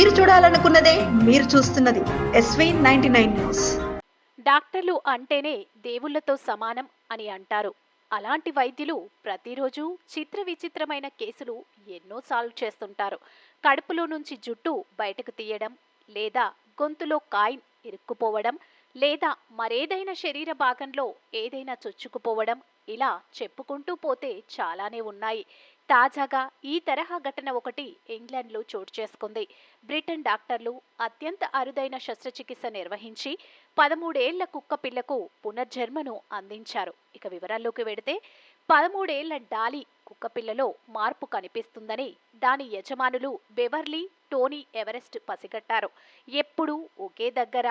మీరు చూడాలనుకున్నదే మీరు చూస్తున్నది ఎస్వీ నైన్టీ నైన్ న్యూస్ డాక్టర్లు అంటేనే దేవుళ్ళతో సమానం అని అంటారు. అలాంటి వైద్యులు ప్రతిరోజు చిత్ర విచిత్రమైన కేసులు ఎన్నో సాల్వ్ చేస్తుంటారు. కడుపులో నుంచి జుట్టు బయటకు తీయడం లేదా గొంతులో కాయిన్ ఇరుక్కుపోవడం లేదా మరేదైనా శరీర భాగంలో ఏదైనా చొచ్చుకుపోవడం ఇలా చెప్పుకుంటూ పోతే చాలానే ఉన్నాయి. తాజాగా ఈ తరహా ఘటన ఒకటి ఇంగ్లాండ్లో చోటు చేసుకుంది. బ్రిటన్ డాక్టర్లు అత్యంత అరుదైన శస్త్రచికిత్స నిర్వహించి పదమూడేళ్ళ కుక్క పిల్లకు పునర్జన్మను అందించారు. ఇక వివరాల్లోకి వెడితే పదమూడేళ్ళ డాలీ కుక్కపిల్లలో మార్పు కనిపిస్తుందని దాని యజమానులు బెవర్లీ టోనీ ఎవరెస్ట్ పసిగట్టారు. ఎప్పుడూ ఒకే దగ్గర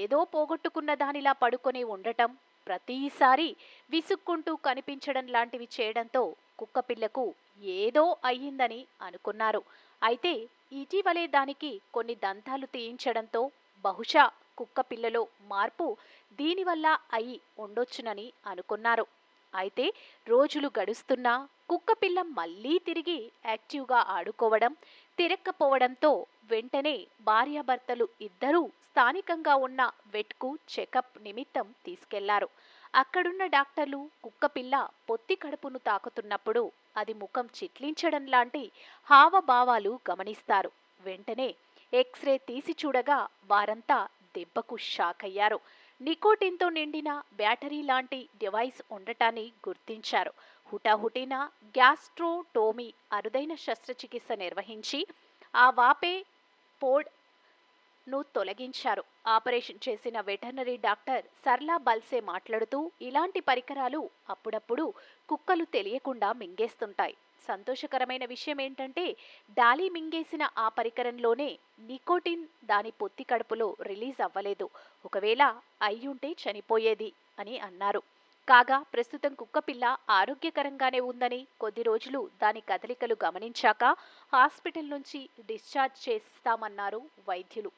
ఏదో పోగొట్టుకున్న దానిలా పడుకొని ఉండటం ప్రతిసారి విసుక్కుంటూ కనిపించడం లాంటివి చేయడంతో కుక్కపిల్లకు ఏదో అయ్యిందని అనుకున్నారు. అయితే ఇటీవలే దానికి కొన్ని దంతాలు తీయించడంతో బహుశా కుక్కపిల్లలో మార్పు దీనివల్ల అయి ఉండొచ్చునని అనుకున్నారు. అయితే రోజులు గడుస్తున్నా కుక్కపిల్ల మళ్ళీ తిరిగి యాక్టివ్గా ఆడుకోవడం తిరక్కపోవడంతో వెంటనే భార్యాభర్తలు ఇద్దరూ స్థానికంగా ఉన్న వెట్కు చెకప్ నిమిత్తం తీసుకెళ్ళారు. అక్కడున్న డాక్టర్లు కుక్కపిల్ల పొత్తి కడుపును తాకుతున్నప్పుడు అది ముఖం చిట్లించడం లాంటి హావభావాలు గమనిస్తారు. వెంటనే ఎక్స్రే తీసి చూడగా వారంతా దెబ్బకు షాక్ అయ్యారు నికోటిన్తో నిండిన బ్యాటరీ లాంటి డివైస్ ఉండటాన్ని గుర్తించారు. హుటాహుటిన గ్యాస్ట్రోటోమీ అరుదైన శస్త్రచికిత్స నిర్వహించి ఆ వాపే పోడ్ను తొలగించారు. ఆపరేషన్ చేసిన వెటర్నరీ డాక్టర్ సర్లా బల్సే మాట్లాడుతూ ఇలాంటి పరికరాలు అప్పుడప్పుడు కుక్కలు తెలియకుండా మింగేస్తుంటాయి. సంతోషకరమైన విషయం ఏంటంటే డాలీ మింగేసిన ఆ పరికరంలోనే నికోటిన్ దాని పొత్తి కడుపులో రిలీజ్ అవ్వలేదు. ఒకవేళ అయ్యుంటే చనిపోయేది అని అన్నారు. కాగా ప్రస్తుతం కుక్కపిల్ల ఆరోగ్యకరంగానే ఉందని కొద్ది రోజులు దాని కదలికలు గమనించాక హాస్పిటల్ నుంచి డిశ్చార్జ్ చేస్తామన్నారు వైద్యులు.